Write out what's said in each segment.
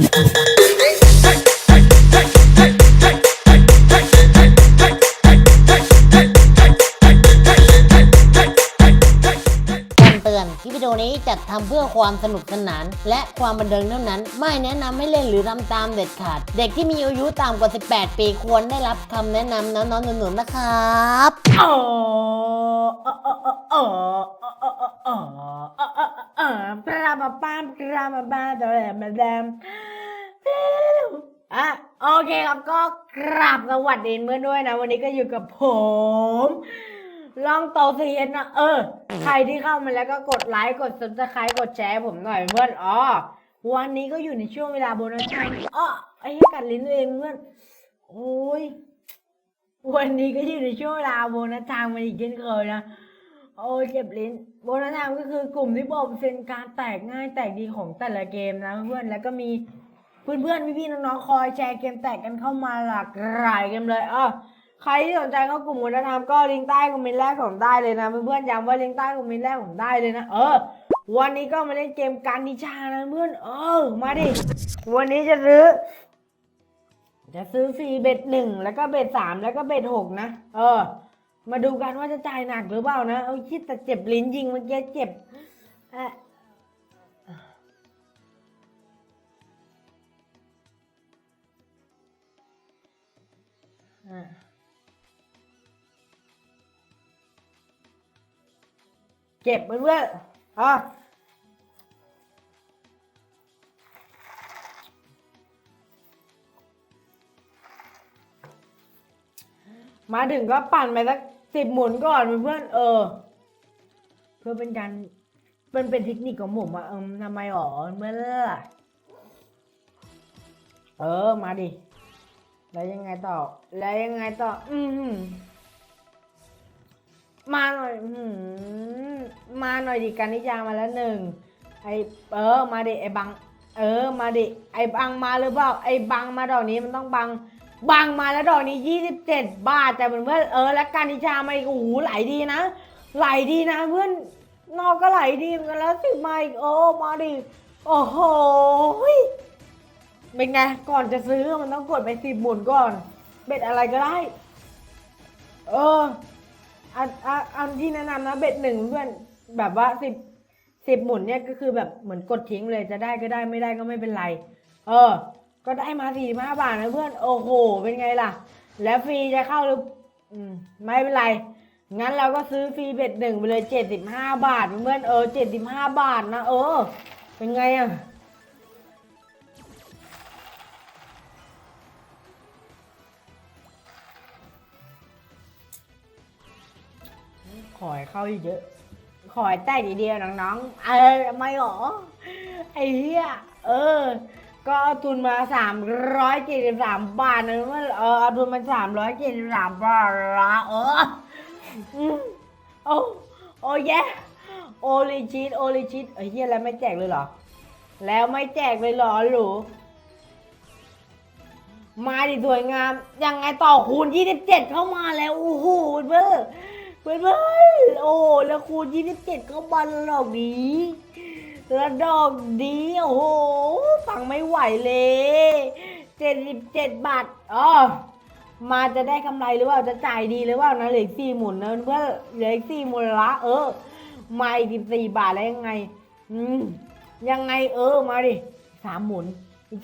คำเตือนคลิปวิดีโอนี้จัดทำเพื่อความสนุกสนาน และความบันเทิงเท่านั้น ไม่แนะนำให้เล่นหรือทำตามเด็ดขาด เด็กที่มีอายุต่ำกว่า 18 ปีควรได้รับคำแนะนำน้องๆหนูๆนะครับอ๋ออ๋ออ๋ออ๋ออ๋ออ๋ออ๋ออ๋ออ๋ออ๋อปลามาป้ามปลามาบ้าตัวแหลมมาแดมอ่ อะโอเคครับก็กราบสวัสดีเมื่อด้วยนะ วันนี้ก็อยู่กับผม ลองโตเซียนนะเออ ใครที่เข้ามาแล้วก็กดไลค์กดซับสไครต์กดแชร์ผมหน่อยเพื่อนอ๋อวันนี้ก็อยู่ในช่วงเวลาโบนัสไทม์อ๋อไอ้เหี้ยกัดลิ้นตัวเองเพื่อนโอ้ยวันนี้ก็อยู่ในช่วงเวลาโบนัสไทม์มาอีกเช่นเคยนะโอ้เจ็บลิ้นโบนัสไทม์ก็คือกลุ่มที่บอกเป็นการแตกง่ายแตกดีของแต่ละเกมนะเพื่อนแล้วก็มี เพื่อนๆพี่ๆน้องๆคอยแชร์เกมแตกกันเข้ามาหลากหลายเกมเลยอะใครที่สนใจเข้ากลุ่มโบนัสไทม์ก็ลิงก์ใต้คอมเมนต์แรกของได้เลยนะเพื่อนๆย้ำว่าลิงก์ใต้คอมเมนต์แรกของได้เลยนะเออ วันนี้ก็มาเล่นเกมการนิชานะเพื่อนเออมาดิวันนี้จะซื้อ จะซื้อฟรีเบ็ดหนึ่งแล้วก็เบ็ดสามแล้วก็เบ็ดหกนะเออ มาดูกันว่าจะจ่ายหนักหรือเปล่านะเอาคิดแต่เจ็บลิ้นจริงเมื่อกี้เจ็บอะ เจ็บเพื่อนอะมาถึงก็ปั่นไปสักสิบหมุนก่อนเพื่อนเออ เพื่อเป็นการเป็นเป็นเทคนิคของผมอะเออทำไมหรอเมื่อเออมาดิ แล้วยังไงต่อ แล้วยังไงต่อ อือหือมาหน่อยอืมาหน่อยดิการนิจามาแล้วหนึ่งไอเออ มาดิไอบัง เออ มาดิไอบังมาหรือเปล่าไอบังมาดอกนี้มันต้องบัง บังมาแล้วดอกนี้27บเจ็ดบาทแต่เหมือนเพื่อนเออ แล้วการนิชามาอีกโอ้โหไหลดีนะไหลดีนะ เพื่อนนอกก็ไหลดีเหมือนกันแล้วสิมาอีกโอ้มาดิโอ้โห เป็นไงก่อนจะซื้อมันต้องกดไปสิบหมุนก่อน เบ็ดอะไรก็ได้ เอออันอันที่แนะนำนะเบ็ดหนึ่งเพื่อนแบบว่าสิบสิบหมุนเนี่ยก็คือแบบเหมือนกดทิ้งเลยจะได้ก็ได้ไม่ได้ก็ไม่เป็นไร เออ ก็ได้มาสี่ห้าบาทนะเพื่อนโอ้โหเป็นไงล่ะ แล้วฟรีจะเข้าหรืออืมไม่เป็นไรงั้นเราก็ซื้อฟรีเบ็ดหนึ่งไปเลยเจ็ดสิบห้าบาทเพื่อนเออเจ็ดสิบห้าบาทนะเออ เป็นไงอะ ขอให้เข้าเยอะ ขอให้แตกเดียวน้องๆ เออทำไมหรอ ไอ้เหี้ย เออ ก็เอาทุนมาสามร้อยเจ็ดสิบสามบาทนะเมื่อเออเอาทุนมาสามร้อยเจ็ดสิบสามบาทละเอออืมโอ้โอ้แย่โอลิชิตโอลิชิตไอ้เหี้ยแล้วไม่แจกเลยเหรอ แล้วไม่แจกเลยเหรอหรูมาดิสวยงาม ยังไงต่อคูณยี่สิบเจ็ดเข้ามาแล้ว โอ้โหเพื่อ เพื่อนเพื่อนโอ้แล้วคูณยี่สิบเจ็ดเข้ามาแล้วดอกนี้แล้วดอกดีโอ้โหฟังไม่ไหวเลยเจ็ดสิบเจ็ดบาทอ๋อมาจะได้กำไรหรือเปล่าจะจ่ายดีหรือเปล่านะเหลืออกสี่หมุนนะเพื่อเหลืออีกสี่หมุนละเออมาอีกสิบสี่บาทแล้วยังไง อืมยังไงเออมาดิสามหมุน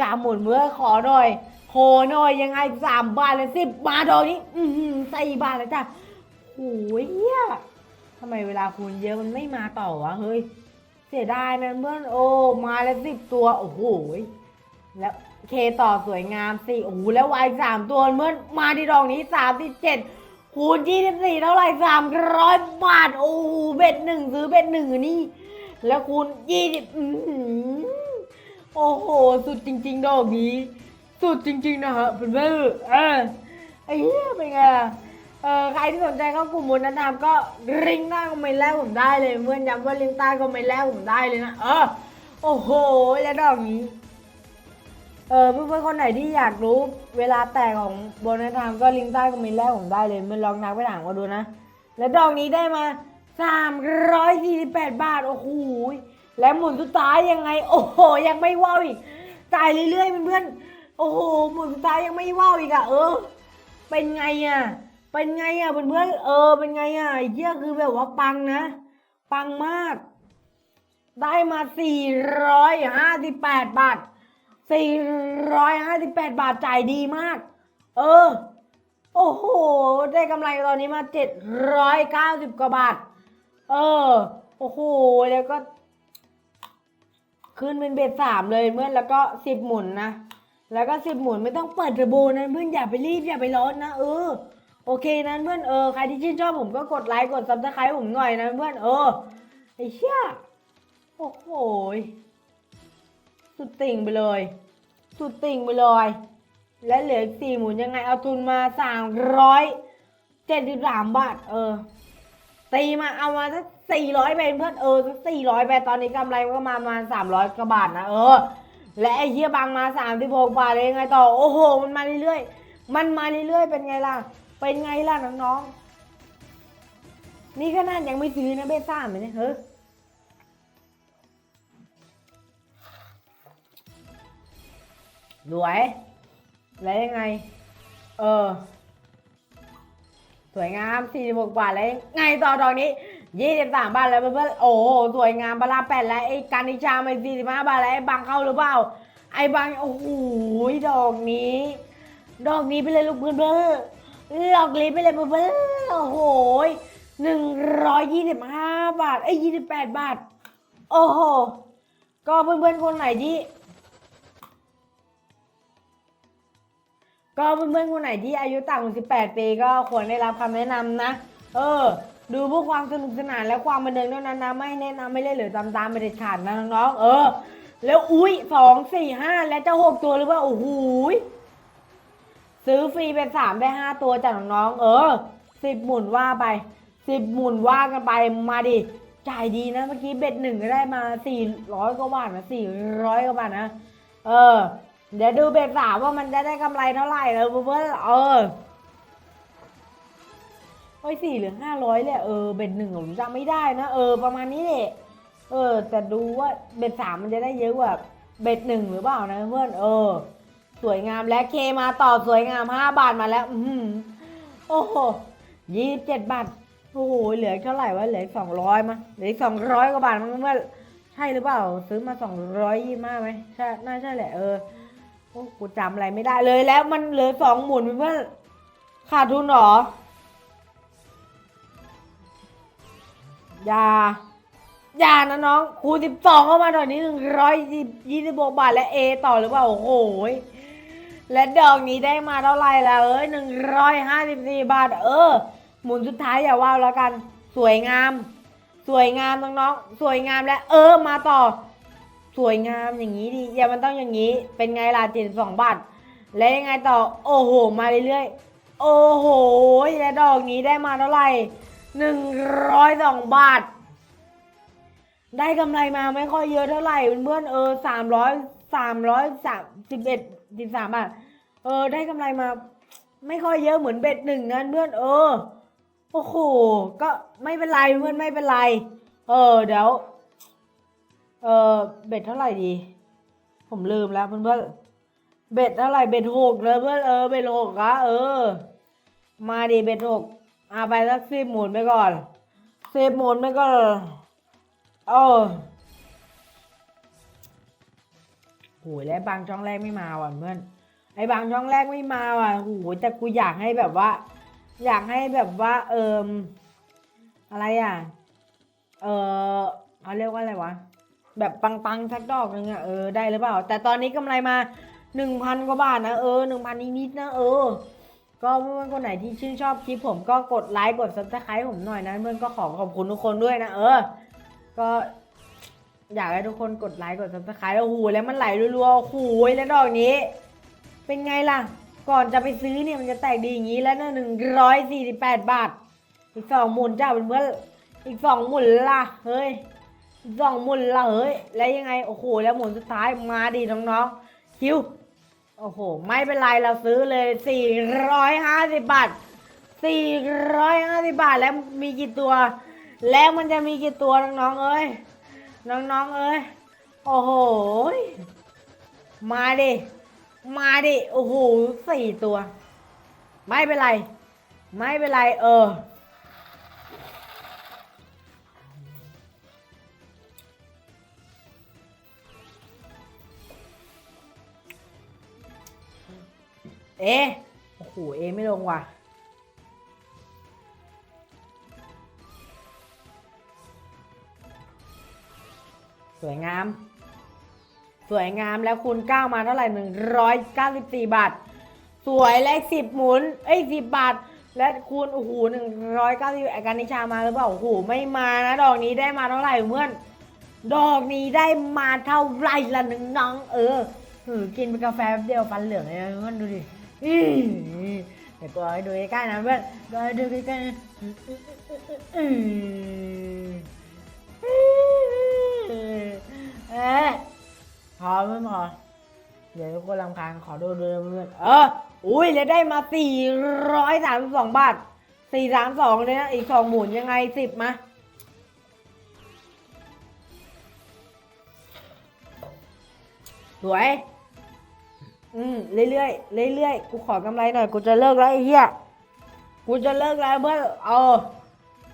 สามหมุนเมื่อขอหน่อยขอหน่อยยังไงสามบาทเลยสิบบาทดอกนี้ อืมสี่บาทแล้วจ้ะ โอ้ยเฮียทำไมเวลาคูณเยอะมันไม่มาต่อวะเฮ้ย เสียดายนะเพื่อนโอ้มาแล้วสิบตัว โอ้โหแล้วเคต่อสวยงามสี่โอ้โหแล้ววายสามตัวเมื่อมาที่ดอกนี้สามที่เจ็ดคูณยี่สิบสี่เท่าไหร่สามร้อยบาทโอ้โหเบ็ดหนึ่งซื้อเบ็ดหนึ่งนี่ แล้วคูณยี่สิบโอ้โห สุดจริง ๆ ดอกนี้ สุดจริง ๆ นะฮะเพื่อนเพื่อนเออไอ้เหี้ยเป็นไงล่ะ เออใครที่สนใจเข้ากลุ่มมูลนามก็ลิงก์ใต้คอมเมนต์แรกผมได้เลยเพื่อนย้ำว่าลิงก์ใต้คอมเมนต์แรกผมได้เลยนะเออโอ้โหแล้วดอกนี้เออเพื่อนๆคนไหนที่อยากรู้เวลาแตกของโบนัสไทม์ก็ลิงก์ใต้คอมเมนต์แรกผมได้เลยมันลองนักไปถามมาดูนะ แล้วดอกนี้ได้มา 348 บาท โอ้โหและหมุนสุดท้ายยังไง โอ้โห ยังไม่ว้าวอีกจ่ายเรื่อยๆเพื่อนๆโอ้โหหมุนสุดท้ายยังไม่ว่าวอีกอะเออ เป็นไงอะ เป็นไงอะเพื่อนๆเออ เป็นไงอะไอ้เหี้ยคือแบบว่าปังนะ ปังมาก ได้มา 458 บาท 458 บาทจ่ายดีมาก เออ โอ้โห ได้กำไรตอนนี้มา 790 กว่าบาท เออ โอ้โห แล้วก็ขึ้นเป็นเบ็ดสามเลยเพื่อนแล้วก็สิบหมุนนะ แล้วก็สิบหมุนไม่ต้องเปิดเทอร์โบนะเพื่อนอย่าไปรีบอย่าไปร้อนนะเออ โอเคนั้นเพื่อนเออใครที่ชื่นชอบผมก็กดไลค์กดซับสไครต์ผมหน่อยนะเพื่อนเออไอ้เชี่ยโอ้โหสุดติ่งไปเลย สุดติ่งไปเลย และเหลืออีกสี่หมุนยังไงเอาทุนมาสามร้อยเจ็ดสิบสามบาท เออ ตีมาเอามาสักสี่ร้อยไปเพื่อนเออสักสี่ร้อยไปตอนนี้กำไรก็มาประมาสามร้อยกว่าบาทนะเออ และไอ้เหี้ยบางมาสามสิบหกบาทเลยยังไงต่อ โอ้โห มันมาเรื่อยๆ มันมาเรื่อยๆ เป็นไงล่ะ เป็นไงล่ะน้องๆ นี่ขนาดยังไม่ซื้อนะเบซ่าไหมเนี่ยเฮ้ยรวยแล้วยังไง เออ สวยงาม 46 บาทแล้วไงต่อดอกนี้ 23 บาทแล้วเพื่อนๆ โอ้โห สวยงามบาลาแปดแล้วไอ้การนิชาไม่45 บาทแล้วไอ้บังเข้าหรือเปล่า ไอ้บังโอ้โห ดอกนี้ ดอกนี้ไปเลยลูกเพื่อนเพื่อนดอกนี้ไปเลยเพื่อนเพื่อนโอ้โห125บห้าบาทไอ้ย28บแปดบาท โอ้โห ก็เพื่อนๆคนไหนที่ก็เพื่อนๆคนไหนที่อายุต่ำกว่า18 ปีก็ควรได้รับคำแนะนำนะ เออ ดูเพื่อความสนุกสนานและความบันเทิงเท่านั้นนะ ไม่แนะนำไม่เล่นหรือตามตามไปเด็ดขาดนะน้องๆ เออ แล้วอุ้ยสองสี่ห้าและจะหกตัวหรือเปล่า โอ้โห ซื้อฟรีเป็นสามได้ห้าตัวจากน้องๆเออสิบหมุนว่าไปสิบหมุนว่ากันไปมาดิจ่ายดีนะเมื่อกี้เบ็ดหนึ่งก็ได้มาสี่ร้อยกว่าบาทนะสี่ร้อยกว่าบาทนะเออ เดี๋ยวดูเบ็ดสามว่ามันจะได้กำไรเท่าไหร่แล้วเพื่อนเออเฮ้ยสี่หรือห้าร้อยเลยเออเบ็ดหนึ่งผมจำไม่ได้นะเออประมาณนี้แหละเออแต่ดูว่าเบ็ดสามมันจะได้เยอะกว่าเบ็ดหนึ่งหรือเปล่านะเพื่อนเออ สวยงามและเคมาต่อสวยงามห้าบาทมาแล้วอือหือโอ้โหยี่สิบเจ็ดบาทโอ้โหเหลือเท่าไหร่วะเหลือสองร้อยมั้งเหลือสองร้อยกว่าบาทมั้งเพื่อใช่หรือเปล่า ซื้อมาสองร้อยยี่มาไหมใช่น่าใช่แหละเออโอ้กูจำอะไรไม่ได้เลยแล้วมันเหลือสองหมุนเพื่อนขาดทุนหรอ อย่า อย่านะน้อง คูณสิบสองเข้ามาตอนนี้หนึ่งร้อยยี่สิบกบาทและเอต่อหรือเปล่า โอ้โหย และดอกนี้ได้มาเท่าไหร่แล้วเอ้ยหนึ่งร้อยห้าสิบสี่บาท เออ หมุนสุดท้ายอย่าว่าวแล้วกัน สวยงาม สวยงามน้องๆ สวยงามและเออมาต่อ สวยงามอย่างนี้ดิอย่ามันต้องอย่างนี้ เป็นไงล่ะเจ็ดสองบาท แล้วยังไงต่อ โอ้โห มาเรื่อยๆ โอ้โห และดอกนี้ได้มาเท่าไหร่หนึ่งร้อยสองบาท ได้กำไรมาไม่ค่อยเยอะเท่าไหร่เพื่อนๆเออสามร้อยสามร้อยสามสิบเอ็ดสิบสามบาท เออ ได้กำไรมา ไม่ค่อยเยอะเหมือนเบ็ดหนึ่งนะเพื่อน เออ โอ้โห ก็ไม่เป็นไรเพื่อนไม่เป็นไร เออ เดี๋ยว เออเบ็ดเท่าไหร่ดี ผมลืมแล้วเพื่อนเพื่อนเบ็ดเท่าไหร่เบ็ดหกเลยเพื่อนเออเบ็ดหกอะเออ มาดิเบ็ดหกเอาไปสักสิบหมุนไปก่อนสิบหมุนไปก่อนเออโหยแล้วบางช่องแรกไม่มาว่ะเพื่อน ไอ้บางช่องแรกไม่มาว่ะโหแต่กูอยากให้แบบว่า อยากให้แบบว่า เอิมอะไรอะ เออเขาเรียกว่าอะไรวะ แบบปังๆสักดอกหนึ่งอะเออได้หรือเปล่า แต่ตอนนี้กำไรมาหนึ่งพันกว่าบาทนะเออหนึ่งพันนิดๆนะเออ ก็เพื่อนๆคนไหนที่ชื่นชอบคลิปผมก็กดไลค์กดซับสไครต์ผมหน่อยนะเพื่อนก็ขอขอบคุณทุกคนด้วยนะเออ ก็อยากให้ทุกคนกดไลค์กดซับสไครต์โอ้โหแล้วมันไหลรัวๆโอ้โหแล้วดอกนี้ เป็นไงล่ะ ก่อนจะไปซื้อเนี่ยมันจะแตกดีอย่างนี้แล้วนะหนึ่งร้อยสี่สิบแปดบาท อีกสองหมุนจ้าเพื่ออีกสองหมุนล่ะ เฮ้ยสองหมุนละเฮ้ย แล้วยังไง โอ้โห แล้วหมุนสุดท้ายมาดีน้องๆ คิว โอ้โห ไม่เป็นไรเราซื้อเลย450บบาท450บาทแล้วมีกี่ตัว แล้วมันจะมีกี่ตัวน้องๆ เอ้ย น้องๆ เอ้ย โอ้โห มาดิ มาดิ โอ้โหสี่ตัว ไม่เป็นไร ไม่เป็นไร เออ เอ๊โอ้โห เอไม่ลงว่ะสวยงาม สวยงามแล้วคูณ9มาเท่าไหร่ 194 บาท สวยเลขสิบหมุน เอ้ยสิบบาท และคูณโอ้โหหนึ่งร้อยเก้าสิบอาการนิชามาหรือเปล่าโอ้โหไม่มานะดอกนี้ได้มาเท่าไหร่เพื่อน ดอกนี้ได้มาเท่าไหร่ละหนึ่งน้อง เออหือกินเป็นกาแฟแป๊บเดียวฟันเหลืองเลยนะเพื่อนดูดิอือเดี๋ยวตัวให้ดูใกล้ๆนะเพื่อนตัวให้ดูใกล้ๆนะอื้อเอ๊ะ พอไม่พอเดี๋ยวทุกคนรำคาญขอดูดูเพื่อนเออ อุ้ยแล้วได้มา432บาท432เลยนะ อีกสองหมุนยังไงสิบมาสวย อืม เรื่อยๆ เรื่อยๆ กูขอกำไรหน่อย กูจะเลิกแล้วไอ้เหี้ย กูจะเลิกแล้วเพื่อนเออ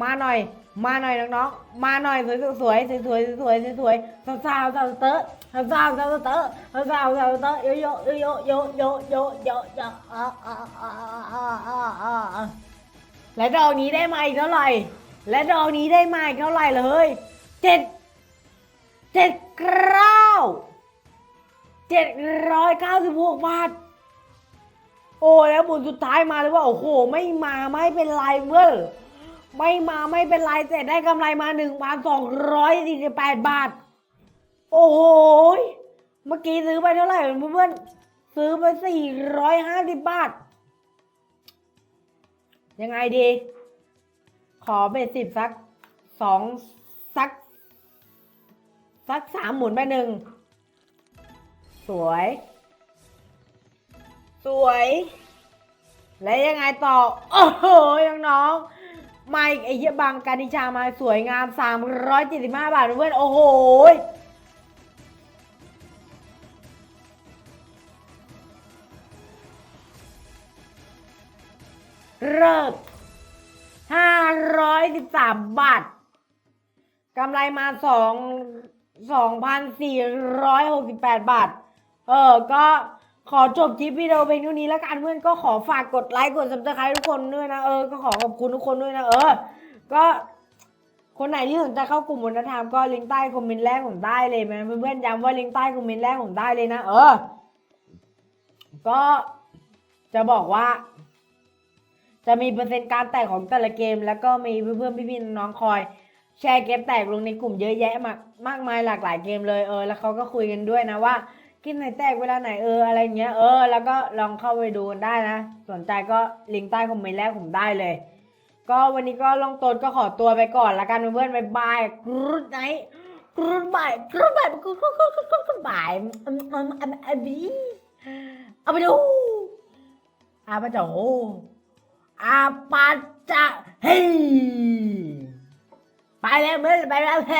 มาหน่อย มาหน่อยน้องๆ มาหน่อยสวยๆสวยๆสวยๆสวยๆสวยๆสาวๆสาวๆสาวๆเตอะสาวๆสาวๆเตอะสาวๆสาวๆสาวๆเตอะโยโยโยโยโยโยโยโยอ่าอ่าอ่าอ่าอ่าอ่าอ่าและดอกนี้ได้มาอีกเท่าไหร่ และดอกนี้ได้มาอีกเท่าไหร่เลยเจ็ดเจ็ดเก้าเจ็ดร้อยเก้าสิบหกบาทโอ้แล้วบุญสุดท้ายมาเลยว่าโอ้โหไม่มาไม่เป็นไรเว้ย ไม่มาไม่เป็นไรแต่ได้กำไรมาหนึ่งพันสองร้อยสี่สิบแปดบาท โอ้โห เมื่อกี้ซื้อไปเท่าไหร่เพื่อนๆซื้อไปสี่ร้อยห้าสิบบาท ยังไงดี ขอเบ็ดสิบสักสองสัก สักสามหมุนไปหนึ่ง สวย สวย และยังไงต่อ โอ้โหน้องๆ มาอีกไอ้เหี้ยบางการิชามาสวยงาม 375 บาทเพื่อนโอ้โหยเริ่ม513บาท กำไรมาสองสองพันสี่ร้อยหกสิบแปดบาท เออ ก็ ขอจบคลิปวิดีโอเพียงเท่านี้แล้วกันเพื่อนก็ขอฝากกดไลค์กดซับสไครต์ทุกคนด้วยนะเออก็ขอขอบคุณทุกคนด้วยนะเออ ก็คนไหนที่สนใจเข้ากลุ่มวัฒนธรรมก็ลิงก์ใต้คอมเมนต์แรกผมได้เลยนะเพื่อนๆย้ำว่าลิงก์ใต้คอมเมนต์แรกผมได้เลยนะเออ ก็จะบอกว่า จะมีเปอร์เซ็นต์การแตกของแต่ละเกม แล้วก็มีเพื่อนๆพี่ๆน้องคอย แชร์เกมแตกลงในกลุ่มเยอะแยะมากมากมายหลากหลายเกมเลยเออ แล้วเขาก็คุยกันด้วยนะว่า กมไหนแตกเวลาไหนเอออะไรเงี้ยเออแล้วก็ลองเข้าไปดูกันได้นะ สนใจก็ลิงก์ใต้คอมเมนต์แรกผมได้เลย ก็วันนี้ก็ลองตนก็ขอตัวไปก่อนละกันเพื่อนบายบายกรุ๊ดไนกรุ๊ดบายกรุ๊ดบายกรุ๊ดกรุ๊ดกรุ๊ดกรุ๊ดบายอืมอืมอืมอืมบีเอาไปดูอาปะจะโหอาปาจะเฮ้ยไปแล้วเมื่อไปแล้ว